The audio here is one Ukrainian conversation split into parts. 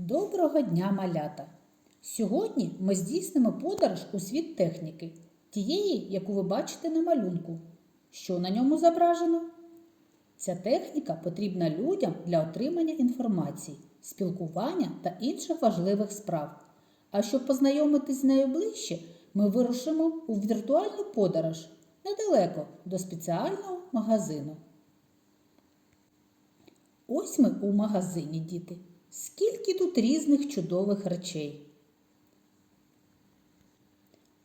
Доброго дня, малята! Сьогодні ми здійснимо подорож у світ техніки, тієї, яку ви бачите на малюнку. Що на ньому зображено? Ця техніка потрібна людям для отримання інформації, спілкування та інших важливих справ. А щоб познайомитись з нею ближче, ми вирушимо у віртуальну подорож недалеко до спеціального магазину. Ось ми у магазині, діти. Скільки тут різних чудових речей.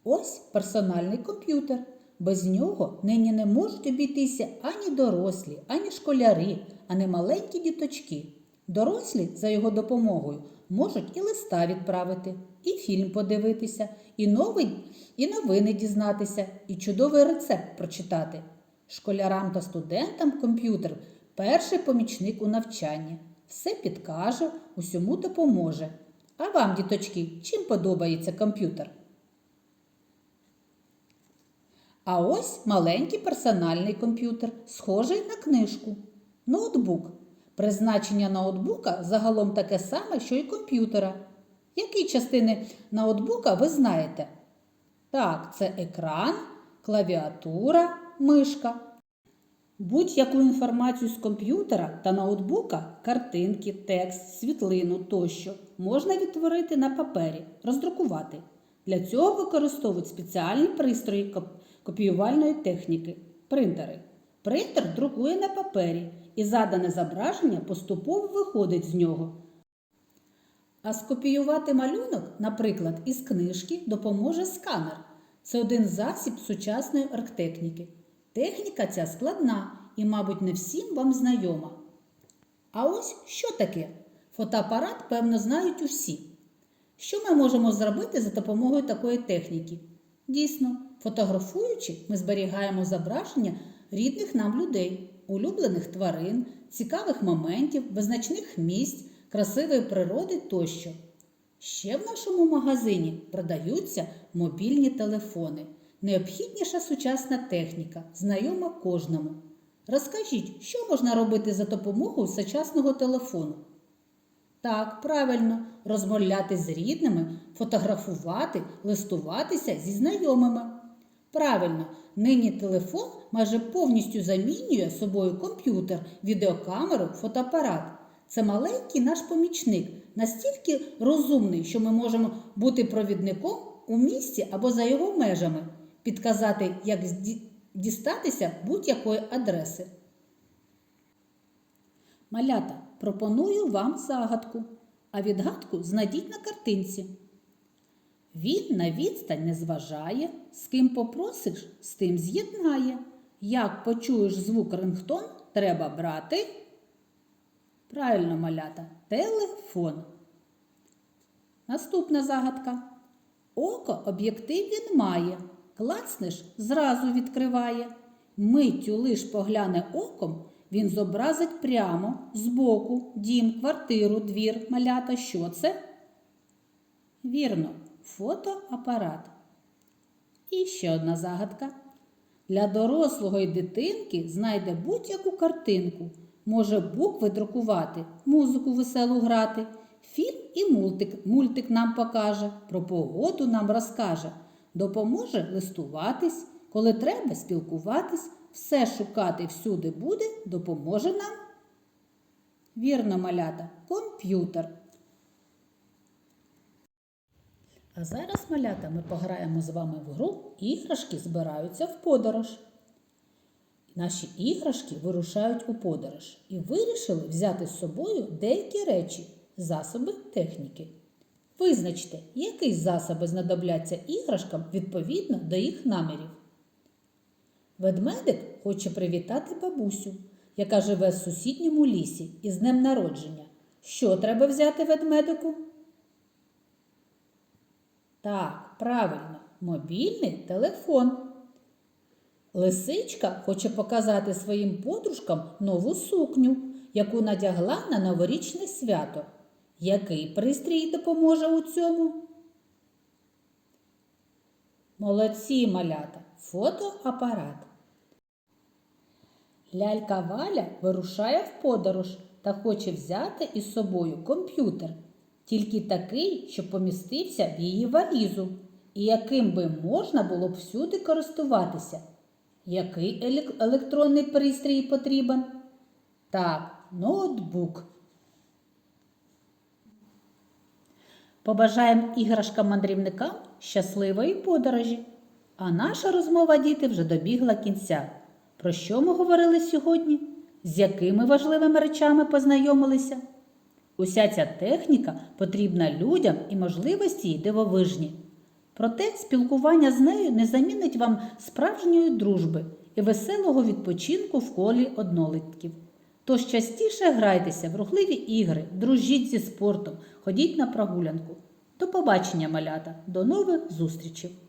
Ось персональний комп'ютер. Без нього нині не можуть обійтися ані дорослі, ані школяри, ані маленькі діточки. Дорослі за його допомогою можуть і листа відправити, і фільм подивитися, і новий, і новини дізнатися, і чудовий рецепт прочитати. Школярам та студентам комп'ютер перший помічник у навчанні. Все підкаже, усьому допоможе. А вам, діточки, чим подобається комп'ютер? А ось маленький персональний комп'ютер, схожий на книжку. Ноутбук. Призначення ноутбука загалом таке саме, що й комп'ютера. Які частини ноутбука ви знаєте? Так, це екран, клавіатура, мишка. Будь-яку інформацію з комп'ютера та ноутбука, картинки, текст, світлину тощо можна відтворити на папері, роздрукувати. Для цього використовують спеціальні пристрої копіювальної техніки принтери. Принтер друкує на папері і задане зображення поступово виходить з нього. А скопіювати малюнок, наприклад, із книжки допоможе сканер. Це один засіб сучасної арктехніки. Техніка ця складна і, мабуть, не всім вам знайома. А ось що таке? Фотоапарат, певно, знають усі. Що ми можемо зробити за допомогою такої техніки? Дійсно, фотографуючи, ми зберігаємо зображення рідних нам людей, улюблених тварин, цікавих моментів, визначних місць, красивої природи тощо. Ще в нашому магазині продаються мобільні телефони. Необхідніша сучасна техніка, знайома кожному. Розкажіть, що можна робити за допомогою сучасного телефону? Так, правильно, розмовляти з рідними, фотографувати, листуватися зі знайомими. Правильно, нині телефон майже повністю замінює собою комп'ютер, відеокамеру, фотоапарат. Це маленький наш помічник, настільки розумний, що ми можемо бути провідником у місті або за його межами, підказати, як дістатися будь-якої адреси. Малята, пропоную вам загадку, а відгадку знайдіть на картинці. Він на відстань не зважає, з ким попросиш, з тим з'єднає. Як почуєш звук рингтон, треба брати. Правильно, малята, телефон. Наступна загадка. Око об'єктив він має, клацнеш зразу відкриває. Миттю лиш погляне оком, він зобразить прямо, збоку, дім, квартиру, двір, малята. Що це? Вірно, фотоапарат. І ще одна загадка. Для дорослого і дитинки знайде будь-яку картинку. Може букви друкувати, музику веселу грати, фільм і мультик, мультик нам покаже, про погоду нам розкаже, допоможе листуватись, коли треба спілкуватись, все шукати всюди буде, допоможе нам. Вірно, малята, комп'ютер. А зараз, малята, ми пограємо з вами в гру іграшки збираються в подорож. Наші іграшки вирушають у подорож і вирішили взяти з собою деякі речі, засоби техніки. Визначте, які засоби знадобляться іграшкам відповідно до їх намірів. Ведмедик хоче привітати бабусю, яка живе в сусідньому лісі із днем народження. Що треба взяти ведмедику? Так, правильно, мобільний телефон. Лисичка хоче показати своїм подружкам нову сукню, яку надягла на новорічне свято. Який пристрій допоможе у цьому? Молодці малята, фотоапарат. Лялька Валя вирушає в подорож та хоче взяти із собою комп'ютер. Тільки такий, що помістився в її валізу, і яким би можна було б всюди користуватися. Який електронний пристрій потрібен? Так, ноутбук. Побажаємо іграшкам-мандрівникам щасливої подорожі. А наша розмова, діти, вже добігла кінця. Про що ми говорили сьогодні? З якими важливими речами познайомилися? Уся ця техніка потрібна людям і можливості її дивовижні. Проте спілкування з нею не замінить вам справжньої дружби і веселого відпочинку в колі однолитків. Тож частіше грайтеся в рухливі ігри, дружіть зі спортом, ходіть на прогулянку. До побачення, малята, до нових зустрічей!